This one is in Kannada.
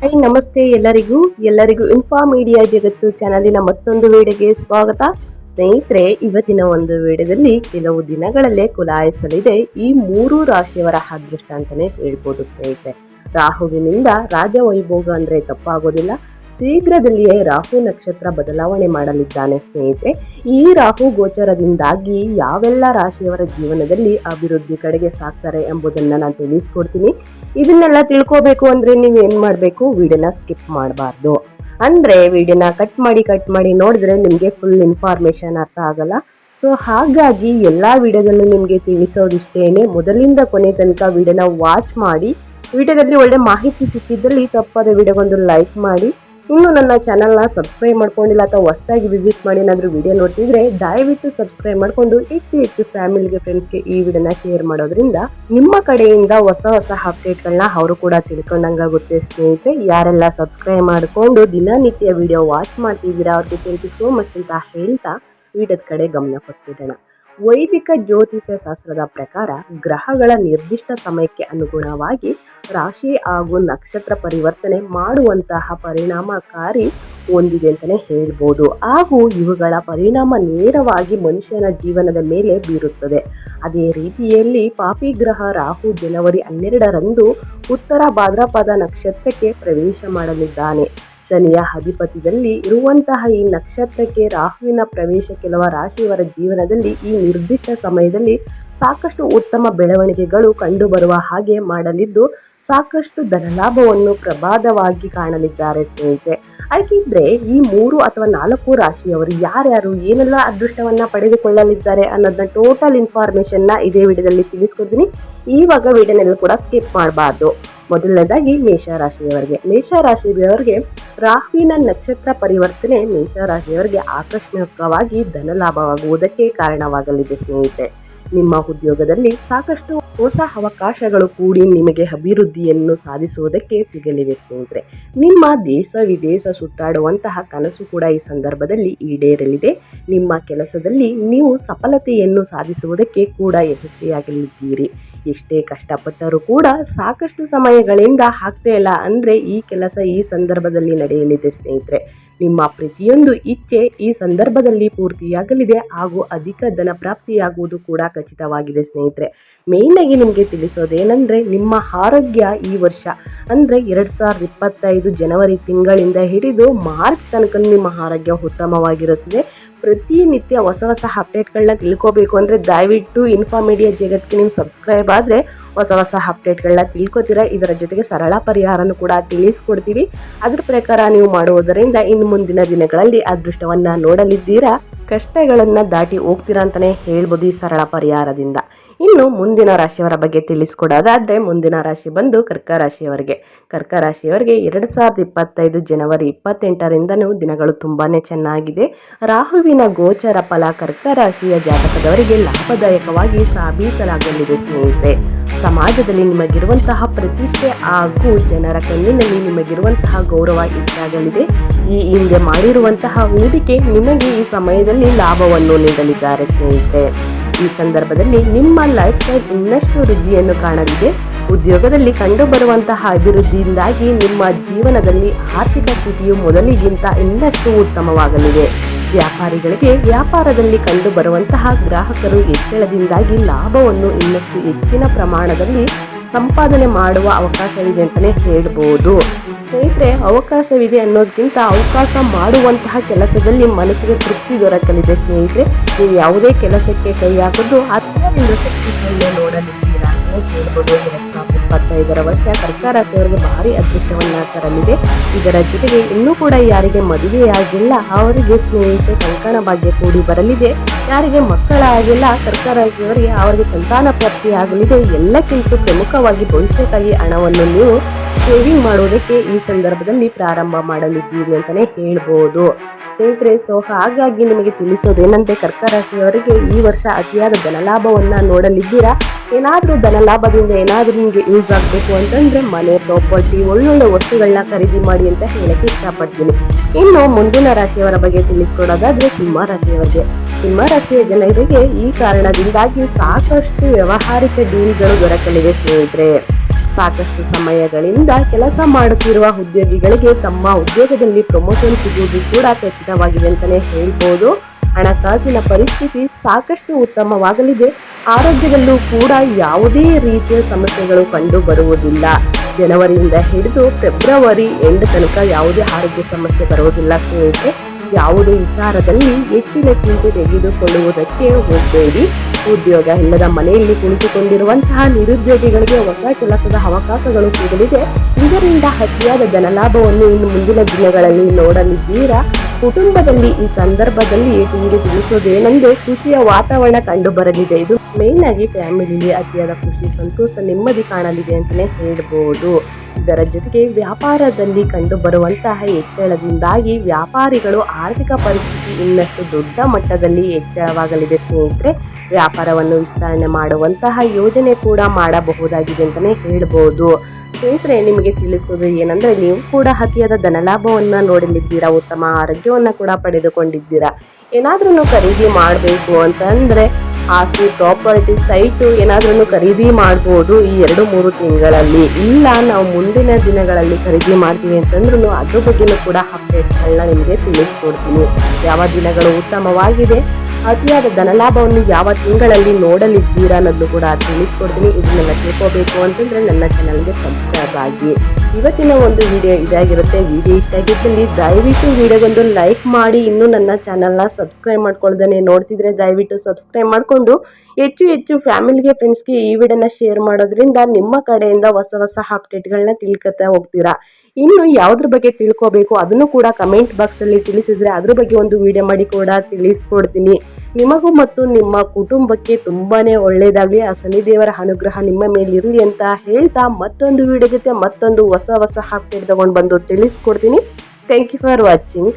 ಹೈ ನಮಸ್ತೆ ಎಲ್ಲರಿಗೂ. ಎಲ್ಲರಿಗೂ ಇನ್ಫಾ ಮೀಡಿಯಾ ಜಗತ್ತು ಚಾನಲಿನ ಮತ್ತೊಂದು ವಿಡಿಯೋಗೆ ಸ್ವಾಗತ. ಸ್ನೇಹಿತರೆ, ಇವತ್ತಿನ ಒಂದು ವಿಡಿಯೋದಲ್ಲಿ ಕೆಲವು ದಿನಗಳಲ್ಲೇ ಕುಲಾಯಿಸಲಿದೆ ಈ ಮೂರು ರಾಶಿಯವರ ಅದೃಷ್ಟ ಅಂತಲೇ ಹೇಳ್ಬೋದು ಸ್ನೇಹಿತರೆ. ರಾಹುವಿನಿಂದ ರಾಜವೈಭೋಗ ಅಂದರೆ ತಪ್ಪಾಗೋದಿಲ್ಲ. ಶೀಘ್ರದಲ್ಲಿಯೇ ರಾಹು ನಕ್ಷತ್ರ ಬದಲಾವಣೆ ಮಾಡಲಿದ್ದಾನೆ ಸ್ನೇಹಿತರೆ. ಈ ರಾಹು ಗೋಚರದಿಂದಾಗಿ ಯಾವೆಲ್ಲ ರಾಶಿಯವರ ಜೀವನದಲ್ಲಿ ಅಭಿವೃದ್ಧಿ ಕಡೆಗೆ ಸಾಕ್ತಾರೆ ಎಂಬುದನ್ನು ನಾನು ತಿಳಿಸ್ಕೊಡ್ತೀನಿ. ಇದನ್ನೆಲ್ಲ ತಿಳ್ಕೋಬೇಕು ಅಂದ್ರೆ ನೀವು ಏನು ಮಾಡಬೇಕು? ವಿಡಿಯೋನ ಸ್ಕಿಪ್ ಮಾಡಬಾರ್ದು. ಅಂದ್ರೆ ವಿಡಿಯೋನ ಕಟ್ ಮಾಡಿ ಕಟ್ ಮಾಡಿ ನೋಡಿದ್ರೆ ನಿಮಗೆ ಫುಲ್ ಇನ್ಫಾರ್ಮೇಷನ್ ಅರ್ಥ ಆಗಲ್ಲ. ಸೊ ಹಾಗಾಗಿ ಎಲ್ಲ ವಿಡಿಯೋದಲ್ಲೂ ನಿಮಗೆ ತಿಳಿಸೋದಿಷ್ಟೇನೆ. ಮೊದಲಿಂದ ಕೊನೆ ತನಕ ವಿಡಿಯೋನ ವಾಚ್ ಮಾಡಿ, ವಿಡಿಯೋದಲ್ಲಿ ಒಳ್ಳೆ ಮಾಹಿತಿ ಸಿಕ್ಕಿದ್ದಲ್ಲಿ ತಪ್ಪಾದ ವಿಡಿಯೋಗೊಂದು ಲೈಕ್ ಮಾಡಿ ಇನ್ನು ನನ್ನ ಚಾನಲ್ನ ಸಬ್ಸ್ಕ್ರೈಬ್ ಮಾಡ್ಕೊಂಡಿಲ್ಲ ಅಥವಾ ಹೊಸದಾಗಿ ವಿಸಿಟ್ ಮಾಡಿ ಏನಾದರೂ ವಿಡಿಯೋ ನೋಡ್ತಿದ್ರೆ ದಯವಿಟ್ಟು ಸಬ್ಸ್ಕ್ರೈಬ್ ಮಾಡಿಕೊಂಡು ಹೆಚ್ಚು ಹೆಚ್ಚು ಫ್ಯಾಮಿಲಿಗೆ ಫ್ರೆಂಡ್ಸ್ಗೆ ಈ ವಿಡಿಯೋನ ಶೇರ್ ಮಾಡೋದ್ರಿಂದ ನಿಮ್ಮ ಕಡೆಯಿಂದ ಹೊಸ ಹೊಸ ಅಪ್ಡೇಟ್ಗಳನ್ನ ಅವರು ಕೂಡ ತಿಳ್ಕೊಂಡಂಗಾಗುತ್ತೆ. ಸ್ನೇಹಿತರೆ, ಯಾರೆಲ್ಲ ಸಬ್ಸ್ಕ್ರೈಬ್ ಮಾಡಿಕೊಂಡು ದಿನನಿತ್ಯ ವಿಡಿಯೋ ವಾಚ್ ಮಾಡ್ತಿದ್ದೀರಾ ಅವ್ರಿಗೆ ಥ್ಯಾಂಕ್ ಯು ಸೋ ಮಚ್ ಅಂತ ಹೇಳ್ತಾ, ವಿಡಿಯೋದ ಕಡೆ ಗಮನ ಕೊಟ್ಬಿಡೋಣ. ವೈದಿಕ ಜ್ಯೋತಿಷ್ಯ ಶಾಸ್ತ್ರದ ಪ್ರಕಾರ ಗ್ರಹಗಳ ನಿರ್ದಿಷ್ಟ ಸಮಯಕ್ಕೆ ಅನುಗುಣವಾಗಿ ರಾಶಿ ಹಾಗೂ ನಕ್ಷತ್ರ ಪರಿವರ್ತನೆ ಮಾಡುವಂತಹ ಪರಿಣಾಮಕಾರಿ ಹೊಂದಿದೆ ಅಂತಲೇ ಹೇಳ್ಬೋದು. ಹಾಗೂ ಇವುಗಳ ಪರಿಣಾಮ ನೇರವಾಗಿ ಮನುಷ್ಯನ ಜೀವನದ ಮೇಲೆ ಬೀರುತ್ತದೆ. ಅದೇ ರೀತಿಯಲ್ಲಿ ಪಾಪಿ ಗ್ರಹ ರಾಹು ಜನವರಿ ಹನ್ನೆರಡರಂದು ಉತ್ತರ ಭಾದ್ರಪದ ನಕ್ಷತ್ರಕ್ಕೆ ಪ್ರವೇಶ ಮಾಡಲಿದ್ದಾನೆ. ಶನಿಯ ಅಧಿಪತಿಯಲ್ಲಿ ಇರುವಂತಹ ಈ ನಕ್ಷತ್ರಕ್ಕೆ ರಾಹುವಿನ ಪ್ರವೇಶ ಕೆಲವ ರಾಶಿಯವರ ಜೀವನದಲ್ಲಿ ಈ ನಿರ್ದಿಷ್ಟ ಸಮಯದಲ್ಲಿ ಸಾಕಷ್ಟು ಉತ್ತಮ ಬೆಳವಣಿಗೆಗಳು ಕಂಡುಬರುವ ಹಾಗೆ ಮಾಡಲಿದ್ದು, ಸಾಕಷ್ಟು ಧನಲಾಭವನ್ನು ಪ್ರಬಾದವಾಗಿ ಕಾಣಲಿದ್ದಾರೆ ಸ್ನೇಹಿತರೆ. ಹಾಗಿದ್ರೆ ಈ ಮೂರು ಅಥವಾ ನಾಲ್ಕು ರಾಶಿಯವರು ಯಾರ್ಯಾರು, ಏನೆಲ್ಲ ಅದೃಷ್ಟವನ್ನ ಪಡೆದುಕೊಳ್ಳಲಿದ್ದಾರೆ ಅನ್ನೋದನ್ನ ಟೋಟಲ್ ಇನ್ಫಾರ್ಮೇಶನ್ನ ಇದೇ ವಿಡಿಯೋದಲ್ಲಿ ತಿಳಿಸ್ಕೊಡ್ತೀನಿ. ಈವಾಗ ವಿಡಿಯೋನೆಲ್ಲ ಕೂಡ ಸ್ಕಿಪ್ ಮಾಡಬಾರ್ದು. ಮೊದಲನೇದಾಗಿ ಮೇಷರಾಶಿಯವರಿಗೆ. ಮೇಷರಾಶಿಯವರಿಗೆ ರಾಹುವಿನ ನಕ್ಷತ್ರ ಪರಿವರ್ತನೆ ಮೇಷರಾಶಿಯವರಿಗೆ ಆಕಸ್ಮಿಕವಾಗಿ ಧನಲಾಭವಾಗುವುದಕ್ಕೆ ಕಾರಣವಾಗಲಿದೆ ಸ್ನೇಹಿತರೆ. ನಿಮ್ಮ ಉದ್ಯೋಗದಲ್ಲಿ ಸಾಕಷ್ಟು ಹೊಸ ಅವಕಾಶಗಳು ಕೂಡಿ ನಿಮಗೆ ಅಭಿವೃದ್ಧಿಯನ್ನು ಸಾಧಿಸುವುದಕ್ಕೆ ಸಿಗಲಿವೆ ಸ್ನೇಹಿತರೆ. ನಿಮ್ಮ ದೇಶ ವಿದೇಶ ಸುತ್ತಾಡುವಂತಹ ಕನಸು ಕೂಡ ಈ ಸಂದರ್ಭದಲ್ಲಿ ಈಡೇರಲಿದೆ. ನಿಮ್ಮ ಕೆಲಸದಲ್ಲಿ ನೀವು ಸಫಲತೆಯನ್ನು ಸಾಧಿಸುವುದಕ್ಕೆ ಕೂಡ ಯಶಸ್ವಿಯಾಗಲಿದ್ದೀರಿ. ಎಷ್ಟೇ ಕಷ್ಟಪಟ್ಟರೂ ಕೂಡ ಸಾಕಷ್ಟು ಸಮಯಗಳಿಂದ ಆಗ್ತಾ ಇಲ್ಲ ಅಂದರೆ ಈ ಕೆಲಸ ಈ ಸಂದರ್ಭದಲ್ಲಿ ನಡೆಯಲಿದೆ ಸ್ನೇಹಿತರೆ. ನಿಮ್ಮ ಪ್ರತಿಯೊಂದು ಇಚ್ಛೆ ಈ ಸಂದರ್ಭದಲ್ಲಿ ಪೂರ್ತಿಯಾಗಲಿದೆ ಹಾಗೂ ಅಧಿಕ ಧನ ಪ್ರಾಪ್ತಿಯಾಗುವುದು ಕೂಡ ಖಚಿತವಾಗಿದೆ, ಸ್ನೇಹಿತರೆ. ಮೇಯ್ನಾಗಿ ನಿಮಗೆ ತಿಳಿಸೋದೇನೆಂದರೆ, ನಿಮ್ಮ ಆರೋಗ್ಯ ಈ ವರ್ಷ, ಅಂದರೆ ಎರಡು ಸಾವಿರದ ಇಪ್ಪತ್ತೈದು ಜನವರಿ ತಿಂಗಳಿಂದ ಹಿಡಿದು ಮಾರ್ಚ್ ತನಕ ನಿಮ್ಮ ಆರೋಗ್ಯ ಉತ್ತಮವಾಗಿರುತ್ತದೆ. ಪ್ರತಿನಿತ್ಯ ಹೊಸ ಹೊಸ ಅಪ್ಡೇಟ್ಗಳನ್ನ ತಿಳ್ಕೋಬೇಕು ಅಂದರೆ ದಯವಿಟ್ಟು ಇನ್ಫಾರ್ಮೇಡಿಯಾ ಜಗತ್ತಿಗೆ ನೀವು ಸಬ್ಸ್ಕ್ರೈಬ್ ಆದರೆ ಹೊಸ ಹೊಸ ಅಪ್ಡೇಟ್ಗಳನ್ನ ತಿಳ್ಕೊತೀರಾ. ಇದರ ಜೊತೆಗೆ ಸರಳ ಪರಿಹಾರನೂ ಕೂಡ ತಿಳಿಸ್ಕೊಡ್ತೀವಿ. ಅದ್ರ ಪ್ರಕಾರ ನೀವು ಮಾಡುವುದರಿಂದ ಇನ್ನು ಮುಂದಿನ ದಿನಗಳಲ್ಲಿ ಅದೃಷ್ಟವನ್ನು ನೋಡಲಿದ್ದೀರಾ? ಕಷ್ಟಗಳನ್ನು ದಾಟಿ ಹೋಗ್ತೀರಾ ಅಂತಲೇ ಹೇಳ್ಬೋದು ಈ ಸರಳ ಪರಿಹಾರದಿಂದ. ಇನ್ನು ಮುಂದಿನ ರಾಶಿಯವರ ಬಗ್ಗೆ ತಿಳಿಸ್ಕೊಡೋದಾದರೆ ಮುಂದಿನ ರಾಶಿ ಬಂದು ಕರ್ಕ ರಾಶಿಯವರಿಗೆ ಕರ್ಕ ರಾಶಿಯವರಿಗೆ ಎರಡು ಸಾವಿರದ ಇಪ್ಪತ್ತೈದು ಜನವರಿ ಇಪ್ಪತ್ತೆಂಟರಿಂದನೂ ದಿನಗಳು ತುಂಬಾ ಚೆನ್ನಾಗಿದೆ. ರಾಹುವಿನ ಗೋಚರ ಫಲ ಕರ್ಕ ರಾಶಿಯ ಜಾತಕದವರಿಗೆ ಲಾಭದಾಯಕವಾಗಿ ಸಾಬೀತಲಾಗಲಿದೆ ಸ್ನೇಹಿತರೆ. ಸಮಾಜದಲ್ಲಿ ನಿಮಗಿರುವಂತಹ ಪ್ರತಿಷ್ಠೆ ಹಾಗೂ ಜನರ ಕಣ್ಣಿನಲ್ಲಿ ನಿಮಗಿರುವಂತಹ ಗೌರವ ಹೆಚ್ಚಾಗಲಿದೆ. ಈ ಹಿಂದೆ ಮಾಡಿರುವಂತಹ ಹೂಡಿಕೆ ನಿಮಗೆ ಈ ಸಮಯದಲ್ಲಿ ಲಾಭವನ್ನು ನೀಡಲಿದ್ದಾರೆ ಸ್ನೇಹಿತರೆ. ಈ ಸಂದರ್ಭದಲ್ಲಿ ನಿಮ್ಮ ಲೈಫ್ ಸ್ಟೈಲ್ ಇನ್ನಷ್ಟು ವೃದ್ಧಿಯನ್ನು ಕಾಣಲಿದೆ. ಉದ್ಯೋಗದಲ್ಲಿ ಕಂಡುಬರುವಂತಹ ಅಭಿವೃದ್ಧಿಯಿಂದಾಗಿ ನಿಮ್ಮ ಜೀವನದಲ್ಲಿ ಆರ್ಥಿಕ ಸ್ಥಿತಿಯು ಮೊದಲಿಗಿಂತ ಇನ್ನಷ್ಟು ಉತ್ತಮವಾಗಲಿದೆ. ವ್ಯಾಪಾರಿಗಳಿಗೆ ವ್ಯಾಪಾರದಲ್ಲಿ ಕಂಡುಬರುವಂತಹ ಗ್ರಾಹಕರು ಹೆಚ್ಚಳದಿಂದಾಗಿ ಲಾಭವನ್ನು ಇನ್ನಷ್ಟು ಹೆಚ್ಚಿನ ಪ್ರಮಾಣದಲ್ಲಿ ಸಂಪಾದನೆ ಮಾಡುವ ಅವಕಾಶವಿದೆ ಅಂತಲೇ ಹೇಳ್ಬೋದು. ಸ್ನೇಹಿತರೆ, ಅವಕಾಶವಿದೆ ಅನ್ನೋದಕ್ಕಿಂತ ಅವಕಾಶ ಮಾಡುವಂತಹ ಕೆಲಸದಲ್ಲಿ ಮನಸ್ಸಿಗೆ ತೃಪ್ತಿ ದೊರಕಲಿದೆ ಸ್ನೇಹಿತರೆ. ನೀವು ಯಾವುದೇ ಕೆಲಸಕ್ಕೆ ಕೈ ಹಾಕೋದು ಅತ್ಯಂತ ಸಕ್ಸಸ್ಸನ್ನು ನೋಡಲಿದ್ದೀರಾ ಅಂತ ಹೇಳ್ಬೋದು ಎರಡು ಸಾವಿರದ ವರ್ಷ ಸರ್ಕಾರ ಸೇವರಿಗೆ ಭಾರಿ ಅದೃಷ್ಟವನ್ನ ತರಲಿದೆ. ಇದರ ಜೊತೆಗೆ ಇನ್ನೂ ಕೂಡ ಯಾರಿಗೆ ಮದುವೆಯಾಗಿಲ್ಲ, ಅವರಿಗೆ ಸ್ನೇಹಿತರೆ ಕಂಕಣ ಭಾಗ್ಯ ಕೂಡಿ ಬರಲಿದೆ. ಯಾರಿಗೆ ಮಕ್ಕಳಾಗಿಲ್ಲ ಸರ್ಕಾರ ಸೇವರಿಗೆ ಅವರಿಗೆ ಸಂತಾನ ಪ್ರಾಪ್ತಿಯಾಗಲಿದೆ. ಎಲ್ಲಕ್ಕಿಂತ ಪ್ರಮುಖವಾಗಿ ಭವಿಷ್ಯಕ್ಕಾಗಿ ಹಣವನ್ನು ನೀವು ಸೇವಿಂಗ್ ಮಾಡೋದಕ್ಕೆ ಈ ಸಂದರ್ಭದಲ್ಲಿ ಪ್ರಾರಂಭ ಮಾಡಲಿದ್ದೀರಿ ಅಂತಲೇ ಹೇಳ್ಬೋದು. ಸ್ನೇಹಿತರೆ ಸೊ ಹಾಗಾಗಿ ನಿಮಗೆ ತಿಳಿಸೋದೇನಂತೆ ಕರ್ಕ ರಾಶಿಯವರಿಗೆ ಈ ವರ್ಷ ಅತಿಯಾದ ಧನಲಾಭವನ್ನು ನೋಡಲಿದ್ದೀರಾ? ಏನಾದರೂ ಧನಲಾಭದಿಂದ ಏನಾದರೂ ನಿಮಗೆ ಯೂಸ್ ಆಗಬೇಕು ಅಂತಂದರೆ, ಮನೆ ಪ್ರಾಪರ್ಟಿ ಒಳ್ಳೊಳ್ಳೆ ವಸ್ತುಗಳನ್ನ ಖರೀದಿ ಮಾಡಿ ಅಂತ ಹೇಳಕ್ಕೆ ಇಷ್ಟಪಡ್ತೀನಿ. ಇನ್ನು ಮುಂದಿನ ರಾಶಿಯವರ ಬಗ್ಗೆ ತಿಳಿಸ್ಕೊಡೋದಾದರೆ, ಸಿಂಹ ರಾಶಿಯವರಿಗೆ. ಸಿಂಹ ರಾಶಿಯ ಜನರಿಗೆ ಈ ಕಾರಣದಿಂದಾಗಿ ಸಾಕಷ್ಟು ವ್ಯಾವಹಾರಿಕ ಡೀಲ್ಗಳು ದೊರಕಲಿವೆ ಸ್ನೇಹಿತರೆ. ಸಾಕಷ್ಟು ಸಮಯಗಳಿಂದ ಕೆಲಸ ಮಾಡುತ್ತಿರುವ ಉದ್ಯೋಗಿಗಳಿಗೆ ತಮ್ಮ ಉದ್ಯೋಗದಲ್ಲಿ ಪ್ರಮೋಷನ್ ಸಿಗುವುದು ಕೂಡ ಖಚಿತವಾಗಿದೆ ಅಂತಲೇ ಹೇಳ್ಬೋದು. ಹಣಕಾಸಿನ ಪರಿಸ್ಥಿತಿ ಸಾಕಷ್ಟು ಉತ್ತಮವಾಗಲಿದೆ. ಆರೋಗ್ಯದಲ್ಲೂ ಕೂಡ ಯಾವುದೇ ರೀತಿಯ ಸಮಸ್ಯೆಗಳು ಕಂಡು ಬರುವುದಿಲ್ಲ. ಜನವರಿಯಿಂದ ಹಿಡಿದು ಫೆಬ್ರವರಿ ಎಂಡ್ ತನಕ ಯಾವುದೇ ಆರೋಗ್ಯ ಸಮಸ್ಯೆ ಬರುವುದಿಲ್ಲ ಸ್ನೇಹಿತರೆ ಯಾವುದೇ ವಿಚಾರದಲ್ಲಿ ಹೆಚ್ಚಿನ ಚಿಂತೆ ತೆಗೆದುಕೊಳ್ಳುವುದಕ್ಕೆ ಹೋಗಬೇಡಿ. ಉದ್ಯೋಗ ಇಲ್ಲದ ಮನೆಯಲ್ಲಿ ಕುಳಿತುಕೊಂಡಿರುವಂತಹ ನಿರುದ್ಯೋಗಿಗಳಿಗೆ ಹೊಸ ಕೆಲಸದ ಅವಕಾಶಗಳು ಸಿಗಲಿದೆ. ಇದರಿಂದ ಅತಿಯಾದ ಧನಲಾಭವನ್ನು ಇನ್ನು ಮುಂದಿನ ದಿನಗಳಲ್ಲಿ ನೋಡಲಿದ್ದೀರಾ? ಕುಟುಂಬದಲ್ಲಿ ಈ ಸಂದರ್ಭದಲ್ಲಿ ನಿಮಗೆ ತಿಳಿಸೋದೇನೆಂದ್ರೆ ಖುಷಿಯ ವಾತಾವರಣ ಕಂಡು ಬರಲಿದೆ. ಇದು ಮೇನ್ ಆಗಿ ಫ್ಯಾಮಿಲಿಲಿ ಅತಿಯಾದ ಖುಷಿ, ಸಂತೋಷ ನೆಮ್ಮದಿ ಕಾಣಲಿದೆ ಅಂತಲೇ ಹೇಳ್ಬೋದು. ಇದರ ಜೊತೆಗೆ ವ್ಯಾಪಾರದಲ್ಲಿ ಕಂಡು ಬರುವಂತಹ ಹೆಚ್ಚಳದಿಂದಾಗಿ ವ್ಯಾಪಾರಿಗಳು ಆರ್ಥಿಕ ಪರಿಸ್ಥಿತಿ ಇನ್ನಷ್ಟು ದೊಡ್ಡ ಮಟ್ಟದಲ್ಲಿ ಹೆಚ್ಚಳವಾಗಲಿದೆ. ಸ್ನೇಹಿತರೆ, ವ್ಯಾಪಾರವನ್ನು ವಿಸ್ತರಣೆ ಮಾಡುವಂತಹ ಯೋಜನೆ ಕೂಡ ಮಾಡಬಹುದಾಗಿದೆ ಅಂತಲೇ ಹೇಳ್ಬೋದು. ಸ್ನೇಹಿತರೆ, ನಿಮಗೆ ತಿಳಿಸೋದು ಏನಂದ್ರೆ, ನೀವು ಕೂಡ ಅತಿಯಾದ ಧನಲಾಭವನ್ನು ನೋಡಲಿದ್ದೀರಾ, ಉತ್ತಮ ಆರೋಗ್ಯವನ್ನು ಕೂಡ ಪಡೆದುಕೊಂಡಿದ್ದೀರಾ? ಏನಾದ್ರೂ ಖರೀದಿ ಮಾಡಬೇಕು ಅಂತಂದ್ರೆ, ಆಸ್ತಿ ಪ್ರಾಪರ್ಟಿ ಸೈಟು ಏನಾದ್ರೂ ಖರೀದಿ ಮಾಡ್ಬೋದು ಈ ಎರಡು ಮೂರು ತಿಂಗಳಲ್ಲಿ. ಇಲ್ಲ, ನಾವು ಮುಂದಿನ ದಿನಗಳಲ್ಲಿ ಖರೀದಿ ಮಾಡ್ತೀವಿ ಅಂತಂದ್ರೂ ಅದ್ರ ಬಗ್ಗೆನೂ ಕೂಡ ಅಪ್ಡೇಟ್ಸ್ಗಳನ್ನ ನಿಮಗೆ ತಿಳಿಸ್ಕೊಡ್ತೀನಿ. ಯಾವ ದಿನಗಳು ಉತ್ತಮವಾಗಿದೆ ಅತಿಯಾದ ಧನಲಾಭವನ್ನು ಯಾವ ತಿಂಗಳಲ್ಲಿ ನೋಡಲಿದ್ದೀರಾ ಅನ್ನೋದು ಕೂಡ ತಿಳಿಸ್ಕೊಡ್ತೀನಿ. ಇದನ್ನೆಲ್ಲ ತಿಳ್ಕೋಬೇಕು ಅಂತಂದ್ರೆ ನನ್ನ ಚಾನಲ್ಗೆ ಸಬ್ಸ್ಕ್ರೈಬ್ ಆಗಿ. ಇವತ್ತಿನ ಒಂದು ವಿಡಿಯೋ ಇದಾಗಿರುತ್ತೆ. ವಿಡಿಯೋ ಇಷ್ಟ ಆಗಿದ್ದಲ್ಲಿ ದಯವಿಟ್ಟು ವಿಡಿಯೋಗೊಂದು ಲೈಕ್ ಮಾಡಿ. ಇನ್ನೂ ನನ್ನ ಚಾನಲ್ನ ಸಬ್ಸ್ಕ್ರೈಬ್ ಮಾಡ್ಕೊಳ್ದೇ ನೋಡ್ತಿದ್ರೆ ದಯವಿಟ್ಟು ಸಬ್ಸ್ಕ್ರೈಬ್ ಮಾಡಿಕೊಂಡು ಹೆಚ್ಚು ಹೆಚ್ಚು ಫ್ಯಾಮಿಲಿಗೆ ಫ್ರೆಂಡ್ಸ್ಗೆ ಈ ವಿಡಿಯೋನ ಶೇರ್ ಮಾಡೋದ್ರಿಂದ ನಿಮ್ಮ ಕಡೆಯಿಂದ ಹೊಸ ಹೊಸ ಅಪ್ಡೇಟ್ಗಳನ್ನ ತಿಳ್ಕೊತಾ ಹೋಗ್ತೀರಾ. ಇನ್ನು ಯಾವುದ್ರ ಬಗ್ಗೆ ತಿಳ್ಕೋಬೇಕು ಅದನ್ನು ಕೂಡ ಕಮೆಂಟ್ ಬಾಕ್ಸಲ್ಲಿ ತಿಳಿಸಿದ್ರೆ ಅದ್ರ ಬಗ್ಗೆ ಒಂದು ವಿಡಿಯೋ ಮಾಡಿ ಕೂಡ ತಿಳಿಸ್ಕೊಡ್ತೀನಿ. ನಿಮಗೂ ಮತ್ತು ನಿಮ್ಮ ಕುಟುಂಬಕ್ಕೆ ತುಂಬಾನೇ ಒಳ್ಳೆಯದಾಗಲಿ ಆ ಶನಿದೇವರ ಅನುಗ್ರಹ ನಿಮ್ಮ ಮೇಲಿರಲಿ ಅಂತ ಹೇಳ್ತಾ ಮತ್ತೊಂದು ವಿಡಿಯೋ ಜೊತೆ ಮತ್ತೊಂದು ಹೊಸ ಹೊಸ ಅಪ್ಡೇಟ್ ತಗೊಂಡು ಬಂದು ತಿಳಿಸ್ಕೊಡ್ತೀನಿ. Thank you for watching